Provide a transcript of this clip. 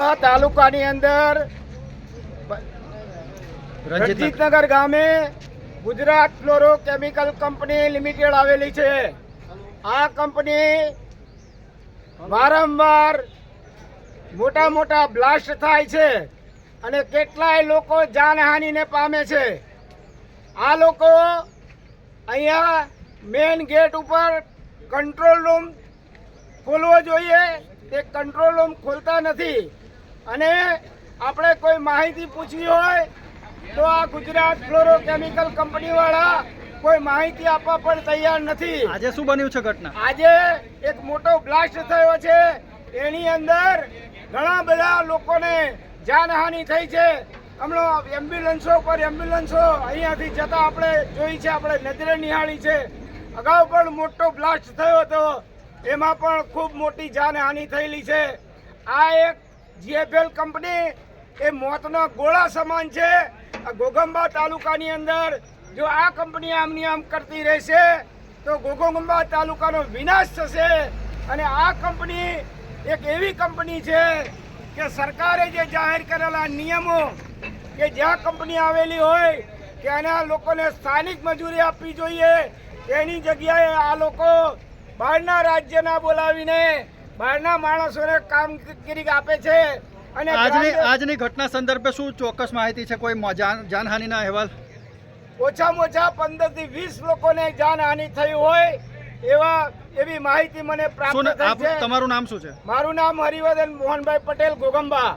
તાલુકાની અંદર રણજીત રણજીતનગર ગામે Gujarat fluoro chemical company limited આવેલી છે. આ કંપની વારંવાર મોટા મોટા બ્લાસ્ટ થાય છે અને કેટલાય લોકો જાનહાનિને પામે છે. આ લોકો અહીંયા મેઇન ગેટ ઉપર કંટ્રોલ રૂમ ખોલવો જોઈએ. તે કંટ્રોલ રૂમ ખોલતા નથી. અને આપણે કોઈ માહિતી પૂછવી હોય તો આ ગુજરાત ફ્લોરો કેમિકલ કંપની વાળા કોઈ માહિતી આપવા પણ તૈયાર નથી. આજે શું બન્યું છે ઘટના? આજે એક મોટો બ્લાસ્ટ થયો છે. એની અંદર ઘણા બધા લોકોને જાનહાનિ થઈ છે. હમણાં એમ્બ્યુલન્સો પર એમ્બ્યુલન્સો અહીંયાથી જતા આપણે જોઈ છે આપણે નજરે નિહાળી છે. અગાઉ પણ મોટો બ્લાસ્ટ થયો હતો. એમાં પણ ખૂબ મોટી જાનહાનિ થયેલી છે. આ એક જીએફએલ કંપની એ મોતના ગોળા સમાન છે. આ ઘોઘંબા તાલુકાની અંદર જો આ કંપની આમની આમ કરતી રહેશે, તો ઘોઘંબા તાલુકાનો વિનાશ થશે. અને આ કંપની એક એવી કંપની છે કે સરકારે જે જાહેર કરેલા નિયમો કે જ્યાં કંપની આવેલી હોય ત્યાંના લોકોને સ્થાનિક મજૂરી આપવી જોઈએ, તેની જગ્યાએ આ લોકો બહારના રાજ્યના બોલાવીને બહારના માણસોને કામગીરી આપે છે અને આજની આજની ઘટના સંદર્ભે શું ચોક્કસ માહિતી છે? કોઈ જાનહાનિના અહેવાલ? ઓછામાં ઓછા પંદરથી વીસ લોકોને જાનહાનિ થઈ હોય એવા એવી માહિતી મને પ્રાપ્ત થઈ છે. તમારું નામ શું છે? મારું નામ હરિવર્ધન મોહનભાઈ પટેલ ગોગંબા.